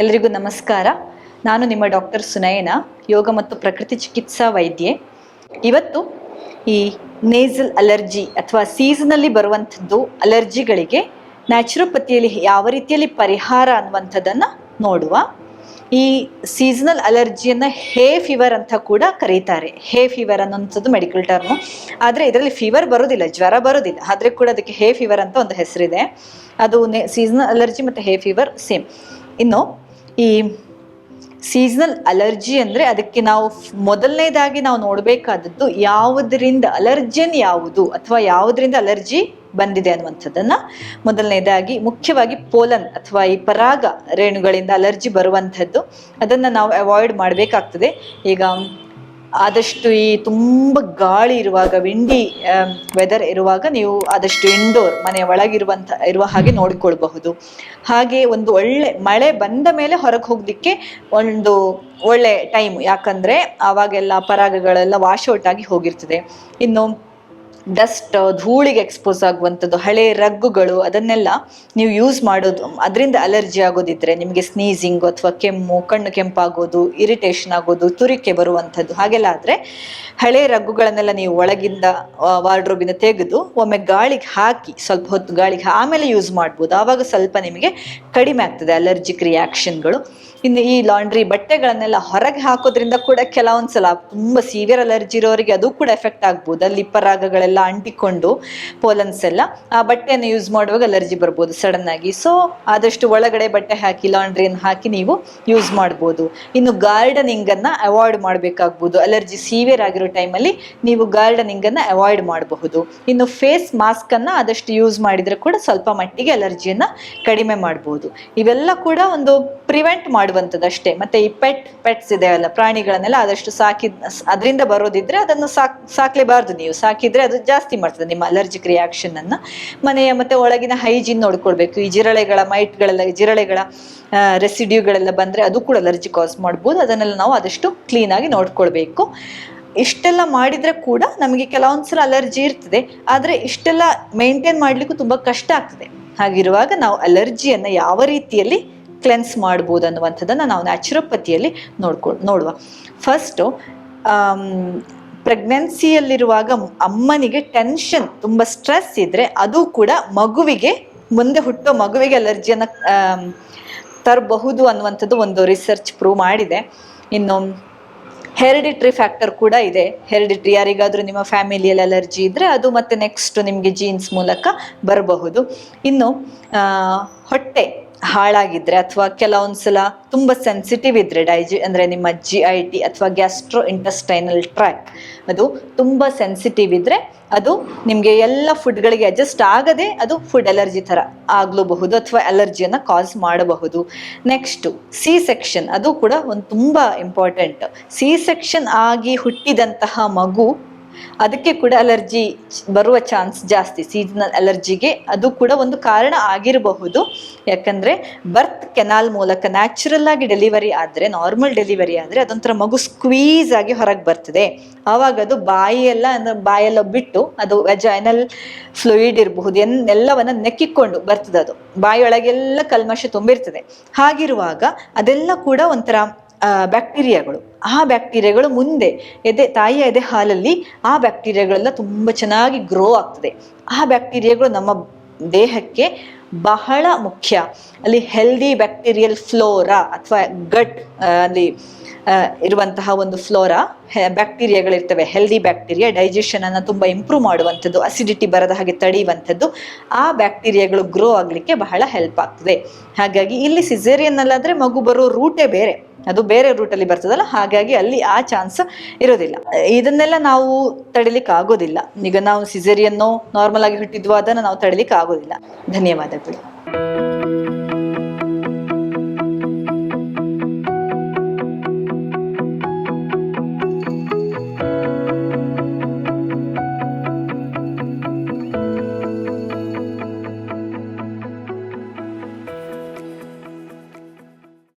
ಎಲ್ರಿಗೂ ನಮಸ್ಕಾರ. ನಾನು ನಿಮ್ಮ ಡಾಕ್ಟರ್ ಸುನಯನ, ಯೋಗ ಮತ್ತು ಪ್ರಕೃತಿ ಚಿಕಿತ್ಸಾ ವೈದ್ಯೆ. ಇವತ್ತು ಈ ನೇಸಲ್ ಅಲರ್ಜಿ ಅಥವಾ ಸೀಸನಲ್ಲಿ ಬರುವಂಥದ್ದು ಅಲರ್ಜಿಗಳಿಗೆ ನ್ಯಾಚುರೋಪತಿಯಲ್ಲಿ ಯಾವ ರೀತಿಯಲ್ಲಿ ಪರಿಹಾರ ಅನ್ನುವಂಥದ್ದನ್ನು ನೋಡುವ ಈ ಸೀಸನಲ್ ಅಲರ್ಜಿಯನ್ನು ಹೇ ಫೀವರ್ ಅಂತ ಕೂಡ ಕರೀತಾರೆ. ಹೇ ಫೀವರ್ ಅನ್ನೋಂಥದ್ದು ಮೆಡಿಕಲ್ ಟರ್ಮು ಆದರೆ ಇದರಲ್ಲಿ ಫೀವರ್ ಬರೋದಿಲ್ಲ, ಜ್ವರ ಬರೋದಿಲ್ಲ. ಆದರೆ ಕೂಡ ಅದಕ್ಕೆ ಹೇ ಫೀವರ್ ಅಂತ ಒಂದು ಹೆಸರಿದೆ. ಅದು ಸೀಸನಲ್ ಅಲರ್ಜಿ ಮತ್ತು ಹೇ ಫೀವರ್ ಸೇಮ್ ಇನ್ನು ಈ ಸೀಸನಲ್ ಅಲರ್ಜಿ ಅಂದರೆ ಅದಕ್ಕೆ ನಾವು ಮೊದಲನೇದಾಗಿ ನಾವು ನೋಡಬೇಕಾದದ್ದು ಯಾವುದರಿಂದ ಅಲರ್ಜನ್ ಯಾವುದು ಅಥವಾ ಯಾವುದರಿಂದ ಅಲರ್ಜಿ ಬಂದಿದೆ ಅನ್ನುವಂಥದ್ದನ್ನ. ಮೊದಲನೇದಾಗಿ ಮುಖ್ಯವಾಗಿ ಪೋಲನ್ ಅಥವಾ ಈ ಪರಾಗ ರೇಣುಗಳಿಂದ ಅಲರ್ಜಿ ಬರುವಂಥದ್ದು. ಅದನ್ನು ನಾವು ಅವಾಯ್ಡ್ ಮಾಡಬೇಕಾಗ್ತದೆ. ಈಗ ಆದಷ್ಟು ಈ ತುಂಬ ಗಾಳಿ ಇರುವಾಗ ವಿಂಡಿ ವೆದರ್ ಇರುವಾಗ ನೀವು ಆದಷ್ಟು ಇಂಡೋರ್ ಮನೆಯ ಒಳಗಿರುವಂಥ, ಇರುವ ಹಾಗೆ ನೋಡಿಕೊಳ್ಬಹುದು. ಹಾಗೆ ಒಂದು ಒಳ್ಳೆ ಮಳೆ ಬಂದ ಮೇಲೆ ಹೊರಗೆ ಹೋಗ್ಲಿಕ್ಕೆ ಒಂದು ಒಳ್ಳೆ ಟೈಮ್ ಯಾಕಂದ್ರೆ ಆವಾಗೆಲ್ಲ ಪರಾಗಗಳೆಲ್ಲ ವಾಶ್ ಔಟ್ ಆಗಿ ಹೋಗಿರ್ತದೆ. ಇನ್ನು ಡಸ್ಟ್, ಧೂಳಿಗೆ ಎಕ್ಸ್ಪೋಸ್ ಆಗುವಂಥದ್ದು, ಹಳೆ ರಗ್ಗುಗಳು, ಅದನ್ನೆಲ್ಲ ನೀವು ಯೂಸ್ ಮಾಡೋದು, ಅದರಿಂದ ಅಲರ್ಜಿ ಆಗೋದಿದ್ರೆ ನಿಮಗೆ ಸ್ನೀಸಿಂಗ್ ಅಥವಾ ಕೆಮ್ಮು, ಕಣ್ಣು ಕೆಂಪಾಗೋದು ಇರಿಟೇಷನ್ ಆಗೋದು, ತುರಿಕೆ ಬರುವಂಥದ್ದು, ಹಾಗೆಲ್ಲ ಆದರೆ ಹಳೆ ರಗ್ಗುಗಳನ್ನೆಲ್ಲ ನೀವು ಒಳಗಿಂದ ವಾರ್ಡ್ರೋಬಿಂದ ತೆಗೆದು ಒಮ್ಮೆ ಗಾಳಿಗೆ ಹಾಕಿ, ಸ್ವಲ್ಪ ಹೊತ್ತು ಗಾಳಿಗೆ ಆಮೇಲೆ ಯೂಸ್ ಮಾಡ್ಬೋದು. ಆವಾಗ ಸ್ವಲ್ಪ ನಿಮಗೆ ಕಡಿಮೆ ಆಗ್ತದೆ ಅಲರ್ಜಿಕ್ ರಿಯಾಕ್ಷನ್ಗಳು ಇನ್ನು ಈ ಲಾಂಡ್ರಿ ಬಟ್ಟೆಗಳನ್ನೆಲ್ಲ ಹೊರಗೆ ಹಾಕೋದ್ರಿಂದ ಕೂಡ ಕೆಲವೊಂದ್ಸಲ ತುಂಬ ಸಿವಿಯರ್ ಅಲರ್ಜಿ ಇರೋರಿಗೆ ಅದು ಕೂಡ ಎಫೆಕ್ಟ್ ಆಗ್ಬೋದು. ಅಲ್ಲಿ ಪರಾಗಗಳೆಲ್ಲ ಅಂಟಿಕೊಂಡು ಪೋಲನ್ಸ್ ಎಲ್ಲ, ಆ ಬಟ್ಟೆಯನ್ನು ಯೂಸ್ ಮಾಡುವಾಗ ಅಲರ್ಜಿ ಬರ್ಬೋದು ಸಡನ್ ಆಗಿ. ಸೊ ಆದಷ್ಟು ಒಳಗಡೆ ಬಟ್ಟೆ ಹಾಕಿ ಲಾಂಡ್ರಿಯನ್ನು ಹಾಕಿ ನೀವು ಯೂಸ್ ಮಾಡ್ಬೋದು. ಇನ್ನು ಗಾರ್ಡನಿಂಗ್ ಅನ್ನ ಅವಾಯ್ಡ್ ಮಾಡಬೇಕಾಗ್ಬೋದು. ಅಲರ್ಜಿ ಸೀವಿಯರ್ ಆಗಿರೋ ಟೈಮಲ್ಲಿ ನೀವು ಗಾರ್ಡನಿಂಗ್ ಅನ್ನ ಅವಾಯ್ಡ್ ಮಾಡಬಹುದು. ಇನ್ನು ಫೇಸ್ ಮಾಸ್ಕ್ ಅನ್ನ ಆದಷ್ಟು ಯೂಸ್ ಮಾಡಿದ್ರೆ ಕೂಡ ಸ್ವಲ್ಪ ಮಟ್ಟಿಗೆ ಅಲರ್ಜಿಯನ್ನ ಕಡಿಮೆ ಮಾಡಬಹುದು ಇವೆಲ್ಲ ಕೂಡ ಒಂದು ಪ್ರಿವೆಂಟ್ ಮಾಡುವಂಥದ್ದು ಅಷ್ಟೇ ಮತ್ತೆ ಈ ಪೆಟ್ ಪೆಟ್ಸ್ ಇದೆ ಅಲ್ಲ ಪ್ರಾಣಿಗಳನ್ನೆಲ್ಲ ಆದಷ್ಟು ಸಾಕಿದ್ ಅದರಿಂದ ಬರೋದಿದ್ರೆ ಅದನ್ನು ಸಾಕ್, ಸಾಕ್ಲೇಬಾರ್ದು ನೀವು. ಸಾಕಿದ್ರೆ ಅದು ಜಾಸ್ತಿ ಮಾಡ್ತದೆ ನಿಮ್ಮ ಅಲರ್ಜಿಕ್ ರಿಯಾಕ್ಷನ್ ಅನ್ನ. ಮನೆಯ ಮತ್ತೆ ಒಳಗಿನ ಹೈಜೀನ್ ನೋಡ್ಕೊಳ್ಬೇಕು. ಈ ಜಿರಳೆಗಳ ಮೈಟ್ಗಳೆಲ್ಲ ಜಿರಳೆಗಳ ರೆಸಿಡ್ಯೂಗಳೆಲ್ಲ ಬಂದ್ರೆ ಅದು ಕೂಡ ಅಲರ್ಜಿ ಕಾಸ್ ಮಾಡ್ಬೋದು. ಅದನ್ನೆಲ್ಲ ನಾವು ಆದಷ್ಟು ಆಗಿ ನೋಡ್ಕೊಳ್ಬೇಕು. ಇಷ್ಟೆಲ್ಲ ಮಾಡಿದ್ರೆ ಕೂಡ ನಮಗೆ ಕೆಲವೊಂದ್ಸಲ ಅಲರ್ಜಿ ಇರ್ತದೆ. ಆದರೆ ಇಷ್ಟೆಲ್ಲ ಮೇಂಟೈನ್ ಮಾಡ್ಲಿಕ್ಕೂ ತುಂಬಾ ಕಷ್ಟ ಆಗ್ತದೆ. ಹಾಗಿರುವಾಗ ನಾವು ಅಲರ್ಜಿಯನ್ನು ಯಾವ ರೀತಿಯಲ್ಲಿ ಕ್ಲೆನ್ಸ್ ಮಾಡ್ಬೋದು ಅನ್ನುವಂಥದ್ದನ್ನು ನಾವು ನ್ಯಾಚುರೋಪತಿಯಲ್ಲಿ ನೋಡ್ಕೊ, ನೋಡುವ. ಫಸ್ಟು ಪ್ರೆಗ್ನೆನ್ಸಿಯಲ್ಲಿರುವಾಗ ಅಮ್ಮನಿಗೆ ಟೆನ್ಷನ್ ತುಂಬ ಸ್ಟ್ರೆಸ್ ಇದ್ದರೆ ಅದು ಕೂಡ ಮಗುವಿಗೆ ಮುಂದೆ ಹುಟ್ಟೋ ಮಗುವಿಗೆ ಅಲರ್ಜಿಯನ್ನು ತರಬಹುದು ಅನ್ನುವಂಥದ್ದು ಒಂದು ರಿಸರ್ಚ್ ಪ್ರೂವ್ ಮಾಡಿದೆ. ಇನ್ನು ಹೆರಿಡಿಟ್ರಿ ಫ್ಯಾಕ್ಟರ್ ಕೂಡ ಇದೆ. ಹೆರಿಡಿಟ್ರಿ ಯಾರಿಗಾದರೂ ನಿಮ್ಮ ಫ್ಯಾಮಿಲಿಯಲ್ಲಿ ಅಲರ್ಜಿ ಇದ್ದರೆ ಅದು ಮತ್ತೆ ನೆಕ್ಸ್ಟ್ ನಿಮಗೆ ಜೀನ್ಸ್ ಮೂಲಕ ಬರಬಹುದು. ಇನ್ನು ಹೊಟ್ಟೆ. ಹಾಳಾಗಿದ್ರೆ ಅಥವಾ ಕೆಲವೊಂದ್ಸಲ ತುಂಬ ಸೆನ್ಸಿಟಿವ್ ಇದ್ರೆ ಡೈಜಿ ಅಂದರೆ ನಿಮ್ಮ ಜಿ ಐ ಟಿ ಅಥವಾ ಗ್ಯಾಸ್ಟ್ರೋ ಇಂಟಸ್ಟೈನಲ್ ಟ್ರ್ಯಾಕ್ ಅದು ತುಂಬ ಸೆನ್ಸಿಟಿವ್ ಇದ್ರೆ ಅದು ನಿಮಗೆ ಎಲ್ಲ ಫುಡ್ಗಳಿಗೆ ಅಡ್ಜಸ್ಟ್ ಆಗದೆ ಅದು ಫುಡ್ ಅಲರ್ಜಿ ಥರ ಆಗ್ಲೂಬಹುದು ಅಥವಾ ಅಲರ್ಜಿಯನ್ನು ಕಾಸ್ ಮಾಡಬಹುದು. ನೆಕ್ಸ್ಟು ಸಿ ಸೆಕ್ಷನ್ ಅದು ಕೂಡ ಒಂದು ತುಂಬ ಇಂಪಾರ್ಟೆಂಟ್ ಸಿ ಸೆಕ್ಷನ್ ಆಗಿ ಹುಟ್ಟಿದಂತಹ ಮಗು ಅದಕ್ಕೆ ಕೂಡ ಅಲರ್ಜಿ ಬರುವ ಚಾನ್ಸ್ ಜಾಸ್ತಿ ಸೀಸನಲ್ ಅಲರ್ಜಿಗೆ. ಅದು ಕೂಡ ಒಂದು ಕಾರಣ ಆಗಿರಬಹುದು. ಯಾಕಂದ್ರೆ ಬರ್ತ್ ಕೆನಾಲ್ ಮೂಲಕ ನ್ಯಾಚುರಲ್ ಆಗಿ ಡೆಲಿವರಿ ಆದರೆ ನಾರ್ಮಲ್ ಡೆಲಿವರಿ ಆದರೆ ಅದೊಂಥರ ಮಗು ಸ್ಕ್ವೀಸ್ ಆಗಿ ಹೊರಗೆ ಬರ್ತದೆ. ಆವಾಗ ಅದು ಬಾಯಿಯೆಲ್ಲ ಅಂದ್ರೆ ಬಾಯೆಲ್ಲ ಬಿಟ್ಟು ಅದು ವೆಜೈನಲ್ ಫ್ಲೂಯಿಡ್ ಇರಬಹುದು, ಎನ್, ಎಲ್ಲವನ್ನ ನೆಕ್ಕಿಕೊಂಡು ಬರ್ತದೆ ಅದು. ಬಾಯಿಯೊಳಗೆಲ್ಲ ಕಲ್ಮಶ ತುಂಬಿರ್ತದೆ. ಹಾಗಿರುವಾಗ ಅದೆಲ್ಲ ಕೂಡ ಒಂಥರ ಬ್ಯಾಕ್ಟೀರಿಯಾಗಳು ಆ ಬ್ಯಾಕ್ಟೀರಿಯಾಗಳು ಮುಂದೆ, ಎದೆ, ತಾಯಿಯ ಎದೆ ಹಾಲಲ್ಲಿ ಆ ಬ್ಯಾಕ್ಟೀರಿಯಾಗಳೆಲ್ಲ ತುಂಬ ಚೆನ್ನಾಗಿ ಗ್ರೋ ಆಗ್ತದೆ. ಆ ಬ್ಯಾಕ್ಟೀರಿಯಾಗಳು ನಮ್ಮ ದೇಹಕ್ಕೆ ಬಹಳ ಮುಖ್ಯ. ಅಲ್ಲಿ ಹೆಲ್ದಿ ಬ್ಯಾಕ್ಟೀರಿಯಲ್ ಫ್ಲೋರಾ ಅಥವಾ ಗಟ್ ಅಲ್ಲಿ ಇರುವಂತಹ ಒಂದು ಫ್ಲೋರಾ ಬ್ಯಾಕ್ಟೀರಿಯಾಗಳಿರ್ತವೆ. ಹೆಲ್ದಿ ಬ್ಯಾಕ್ಟೀರಿಯಾ ಡೈಜೆಷನ್ ಅನ್ನು ತುಂಬ ಇಂಪ್ರೂವ್ ಮಾಡುವಂಥದ್ದು ಅಸಿಡಿಟಿ ಬರದ ಹಾಗೆ ತಡೆಯುವಂಥದ್ದು, ಆ ಬ್ಯಾಕ್ಟೀರಿಯಾಗಳು ಗ್ರೋ ಆಗಲಿಕ್ಕೆ ಬಹಳ ಹೆಲ್ಪ್ ಆಗ್ತದೆ. ಹಾಗಾಗಿ ಇಲ್ಲಿ ಸಿಜೇರಿಯನ್ನಲ್ಲಾದರೆ ಮಗು ಬರೋ ರೂಟೇ ಬೇರೆ. ಅದು ಬೇರೆ ರೂಟಲ್ಲಿ ಬರ್ತದಲ್ಲ? ಹಾಗಾಗಿ ಅಲ್ಲಿ ಆ ಚಾನ್ಸ್ ಇರೋದಿಲ್ಲ. ಇದನ್ನೆಲ್ಲ ನಾವು ತಡಿಲಿಕ್ಕೆ ಆಗೋದಿಲ್ಲ. ಈಗ ನಾವು ಸಿಸೇರಿಯನ್ನು ನಾರ್ಮಲ್ ಆಗಿ ಹುಟ್ಟಿದ್ವು ಅದನ್ನು ನಾವು ತಡಿಲಿಕ್ಕೆ ಆಗೋದಿಲ್ಲ. ಧನ್ಯವಾದಗಳು.